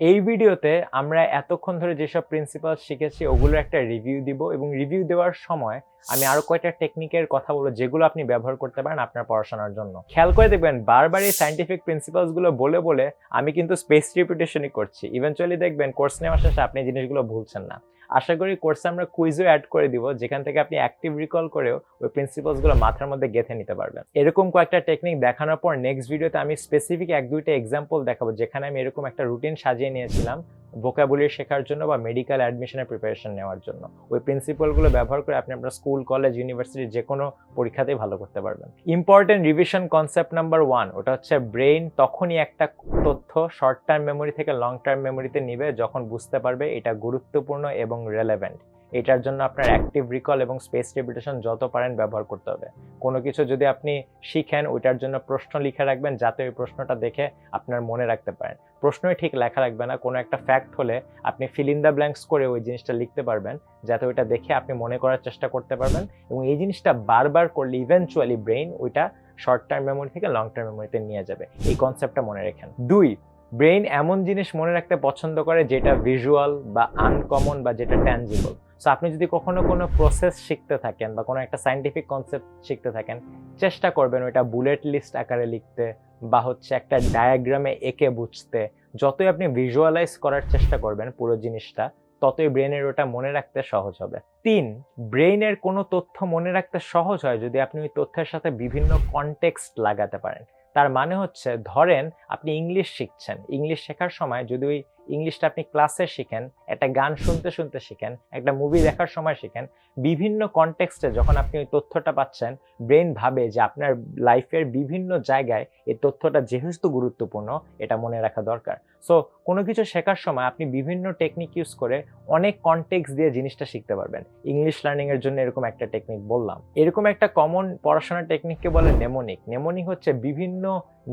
এই ভিডিওতে আমরা এতক্ষণ ধরে যেসব প্রিন্সিপাল শিখেছি, ওগুলোর একটা রিভিউ দিব এবং রিভিউ দেওয়ার সময় আমি আরও কয়েকটা টেকনিকের কথা বলব যেগুলো আপনি ব্যবহার করতে পারেন আপনার পড়াশোনার জন্য। খেয়াল করে দেখবেন, বারবার এই সাইন্টিফিক প্রিন্সিপালসগুলো বলে বলে আমি কিন্তু স্পেস রিপিটেশনই করছি। ইভেনচুয়ালি দেখবেন কোর্স নেওয়ার শেষে আপনি জিনিসগুলো ভুলছেন না। আশা করি কোর্সে আমরা কুইজও অ্যাড করে দিব, যেখান থেকে আপনি অ্যাক্টিভ রিকল করেও ওই প্রিন্সিপালসগুলো মাথার মধ্যে গেঁথে নিতে পারবেন। এরকম কয়েকটা টেকনিক দেখানোর পর নেক্সট ভিডিওতে আমি স্পেসিফিক এক দুইটা এক্সাম্পল দেখাবো, যেখানে আমি এরকম একটা রুটিন সাজিয়ে নিয়েছিলাম। ভোকাবুলারি শেখার জন্য বা মেডিকেল অ্যাডমিশনের প্রিপারেশন নেওয়ার জন্য। ওই প্রিন্সিপালগুলো ব্যবহার করে আপনি আপনার স্কুল কলেজ ইউনিভার্সিটি যে কোনো পরীক্ষাতেই ভালো করতে পারবেন। Important revision concept number one ওটা হচ্ছে ব্রেইন তখনই একটা তথ্য শর্ট টার্ম মেমোরি থেকে লং টার্ম মেমোরিতে নিবে যখন বুঝতে পারবে এটা গুরুত্বপূর্ণ এবং রেলেভেন্ট এটার জন্য আপনার অ্যাক্টিভ রিকল এবং স্পেস রিপিটেশন যত পারেন ব্যবহার করতে হবে। কোনো কিছু যদি আপনি শিখেন, ওইটার জন্য প্রশ্ন লিখে রাখবেন, যাতে ওই প্রশ্নটা দেখে আপনার মনে রাখতে পারেন। প্রশ্নই ঠিক লেখা রাখবে না, কোনো একটা ফ্যাক্ট হলে আপনি ফিল ইন দ্য ব্ল্যাঙ্কস করে ওই জিনিসটা লিখতে পারবেন, যাতে ওইটা দেখে আপনি মনে করার চেষ্টা করতে পারবেন এবং এই জিনিসটা বারবার করলে ইভেনচুয়ালি ব্রেইন ওইটা শর্ট টার্ম মেমোরি থেকে লং টার্ম মেমোরিতে নিয়ে যাবে। এই কনসেপ্টটা মনে রেখেন। দুই ব্রেইন এমন জিনিস মনে রাখতে পছন্দ করে যেটা ভিজুয়াল বা আনকমন বা যেটা ট্যানজিবল সো আপনি যদি কখনো কোনো প্রসেস শিখতে থাকেন বা কোনো একটা সাইন্টিফিক কনসেপ্ট শিখতে থাকেন, চেষ্টা করবেন ওইটা বুলেট লিস্ট আকারে লিখতে বা হচ্ছে একটা ডায়াগ্রামে এঁকে বুঝতে। যতই আপনি ভিজুয়ালাইজ করার চেষ্টা করবেন পুরো জিনিসটা, ততই ব্রেনের ওটা মনে রাখতে সহজ হবে। তিন ব্রেইনের কোনো তথ্য মনে রাখতে সহজ হয় যদি আপনি ওই তথ্যের সাথে বিভিন্ন কনটেক্সট লাগাতে পারেন। তার মানে হচ্ছে, ধরেন আপনি ইংলিশ শিখছেন। ইংলিশ শেখার সময় যদি ওই ইংলিশটা আপনি ক্লাসে শিখেন, একটা গান শুনতে শুনতে শিখেন, একটা মুভি দেখার সময় শিখেন, বিভিন্ন কনটেক্সটে যখন আপনি ওই তথ্যটা পাচ্ছেন ব্রেন ভাবে যে আপনার লাইফের বিভিন্ন জায়গায় এই তথ্যটা যেহেতু গুরুত্বপূর্ণ, এটা মনে রাখা দরকার। সো কোনো কিছু শেখার সময় আপনি বিভিন্ন টেকনিক ইউজ করে অনেক কনটেক্স দিয়ে জিনিসটা শিখতে পারবেন। ইংলিশ লার্নিংয়ের জন্য এরকম একটা টেকনিক বললাম। এরকম একটা কমন পড়াশোনার টেকনিককে বলে নেমোনিক নেমোনিক হচ্ছে বিভিন্ন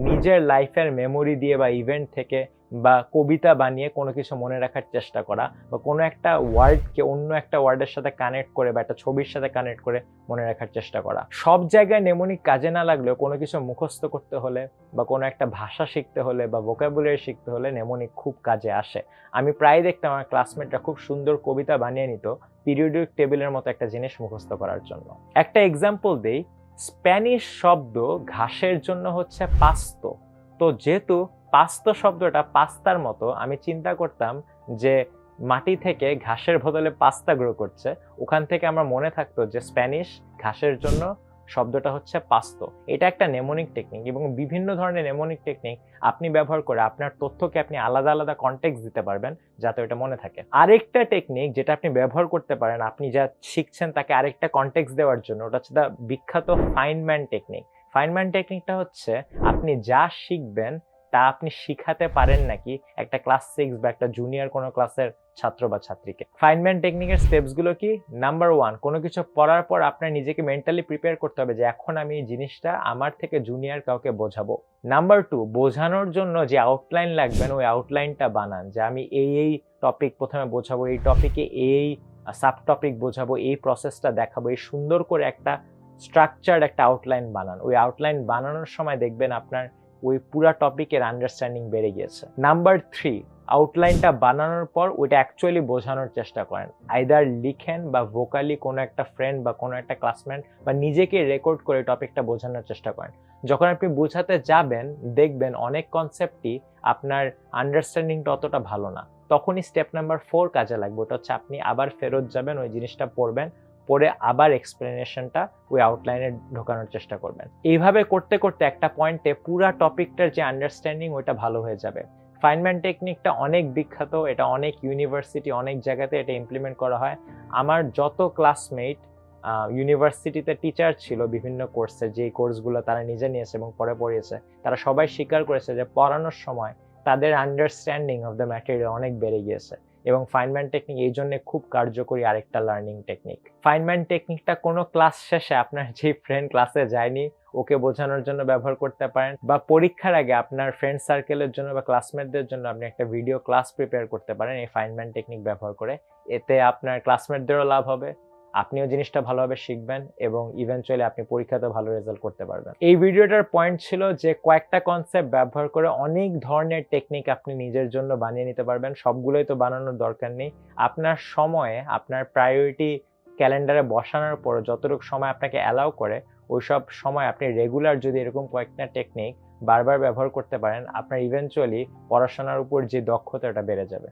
নিজের লাইফের মেমোরি দিয়ে বা ইভেন্ট থেকে বা কবিতা বানিয়ে কোনো কিছু মনে রাখার চেষ্টা করা বা কোনো একটা ওয়ার্ডকে অন্য একটা ওয়ার্ডের সাথে কানেক্ট করে বা একটা ছবির সাথে কানেক্ট করে মনে রাখার চেষ্টা করা। সব জায়গায় নেমনিক কাজে না লাগলেও কোনো কিছু মুখস্থ করতে হলে বা কোনো একটা ভাষা শিখতে হলে বা ভোকাবুলারি শিখতে হলে নেমনিক খুব কাজে আসে। আমি প্রায় দেখতাম আমার ক্লাসমেটরা খুব সুন্দর কবিতা বানিয়ে নিত পিরিয়ডিক টেবিলের মতো একটা জিনিস মুখস্থ করার জন্য। একটা এক্সাম্পল দেই স্প্যানিশ শব্দ ঘাসের জন্য হচ্ছে পাস্ত। তো যেহেতু পাস্ত শব্দটা পাস্তার মতো আমি চিন্তা করতাম যে মাটি থেকে ঘাসের বদলে পাস্তা গ্রো করছে। ওখান থেকে আমার মনে থাকতো যে স্প্যানিশ ঘাসের জন্য শব্দটা হচ্ছে পাস্ত। এটা একটা নেমোনিক টেকনিক এবং বিভিন্ন ধরনের নেমোনিক টেকনিক আপনি ব্যবহার করে আপনার তথ্যকে আপনি আলাদা আলাদা কন্টেক্স দিতে পারবেন যাতে ওটা মনে থাকে। আরেকটা টেকনিক যেটা আপনি ব্যবহার করতে পারেন, আপনি যা শিখছেন তাকে আরেকটা কন্টেক্স দেওয়ার জন্য, ওটা হচ্ছে দ্য বিখ্যাত ফাইনম্যান টেকনিক ফাইনম্যান টেকনিকটা হচ্ছে আপনি যা শিখবেন তা আপনি শিখাতে পারেন নাকি? একটা ক্লাস সিক্স বা একটা জুনিয়র কোনো ক্লাসের ছাত্র বা ছাত্রীকে। ফাইনম্যান টেকনিকের স্টেপসগুলো কি? নাম্বার ওয়ান কোনো কিছু পড়ার পর আপনার নিজেকে মেন্টালি প্রিপেয়ার করতে হবে যে এখন আমি এই জিনিসটা আমার থেকে জুনিয়র কাউকে বোঝাবো। নাম্বার টু বোঝানোর জন্য যে আউটলাইন লাগবেন, ওই আউটলাইনটা বানান যে আমি এই এই টপিক প্রথমে বোঝাবো, এই টপিকে এই সাব টপিক বোঝাবো, এই প্রসেসটা দেখাবো, এই সুন্দর করে একটা স্ট্রাকচার একটা আউটলাইন বানান। ওই আউটলাইন বানানোর সময় দেখবেন আপনার ওই পুরা টপিকের আন্ডারস্ট্যান্ডিং বেড়ে গিয়েছে। নাম্বার থ্রি আউটলাইনটা বানানোর পর ওইটা অ্যাকচুয়ালি বোঝানোর চেষ্টা করেন। আইদার লিখেন বা ভোকালি কোনো একটা ফ্রেন্ড বা কোনো একটা ক্লাসমেট বা নিজেকে রেকর্ড করে টপিকটা বোঝানোর চেষ্টা করেন। যখন আপনি বোঝাতে যাবেন, দেখবেন অনেক কনসেপ্টই আপনার আন্ডারস্ট্যান্ডিংটা অতটা ভালো না। তখনই স্টেপ নাম্বার ফোর কাজে লাগবে। ওটা হচ্ছে আপনি আবার ফেরত যাবেন, ওই জিনিসটা পড়বেন পরে আবার এক্সপ্লেনেশনটা ওই আউটলাইনে ঢোকানোর চেষ্টা করবেন। এইভাবে করতে করতে একটা পয়েন্টে পুরা টপিকটার যে আন্ডারস্ট্যান্ডিং ওইটা ভালো হয়ে যাবে। ফাইনম্যান টেকনিকটা অনেক বিখ্যাত, এটা অনেক ইউনিভার্সিটি অনেক জায়গাতে এটা ইমপ্লিমেন্ট করা হয়। আমার যত ক্লাসমেট ইউনিভার্সিটিতে টিচার ছিল বিভিন্ন কোর্সে যে কোর্সগুলো তারা নিজে নিয়েছে এবং পরে পড়িয়েছে, তারা সবাই স্বীকার করেছে যে পড়ানোর সময় তাদের আন্ডারস্ট্যান্ডিং অফ দ্য ম্যাটেরিয়াল অনেক বেড়ে গিয়েছে। এবং ফাইনম্যান টেকনিক এই জন্য খুব কার্যকরী আরেকটা লার্নিং টেকনিক ফাইনম্যান টেকনিকটা কোনো ক্লাস শেষে আপনার যে ফ্রেন্ড ক্লাসে যায়নি, ওকে বোঝানোর জন্য ব্যবহার করতে পারেন বা পরীক্ষার আগে আপনার ফ্রেন্ড সার্কেলের জন্য বা ক্লাসমেটদের জন্য আপনি একটা ভিডিও ক্লাস প্রিপেয়ার করতে পারেন এই ফাইনম্যান টেকনিক ব্যবহার করে। এতে আপনার ক্লাসমেটদেরও লাভ হবে। আপনিও জিনিসটা ভালোভাবে শিখবেন এবং ইভেনচুয়ালি আপনি পরীক্ষাতে ভালো রেজাল্ট করতে পারবেন। এই ভিডিওটার পয়েন্ট ছিল যে কয়েকটা কনসেপ্ট ব্যবহার করে অনেক ধরনের টেকনিক আপনি নিজের জন্য বানিয়ে নিতে পারবেন। সবগুলোই তো বানানোর দরকার নেই। আপনার সময়ে, আপনার প্রায়োরিটি ক্যালেন্ডারে বসানোর পর যতটুকু সময় আপনাকে অ্যালাউ করে, ওইসব সময় আপনি রেগুলার যদি এরকম কয়েকটা টেকনিক বারবার ব্যবহার করতে পারেন, আপনার ইভেনচুয়ালি পড়াশোনার উপর যে দক্ষতা এটা বেড়ে যাবে।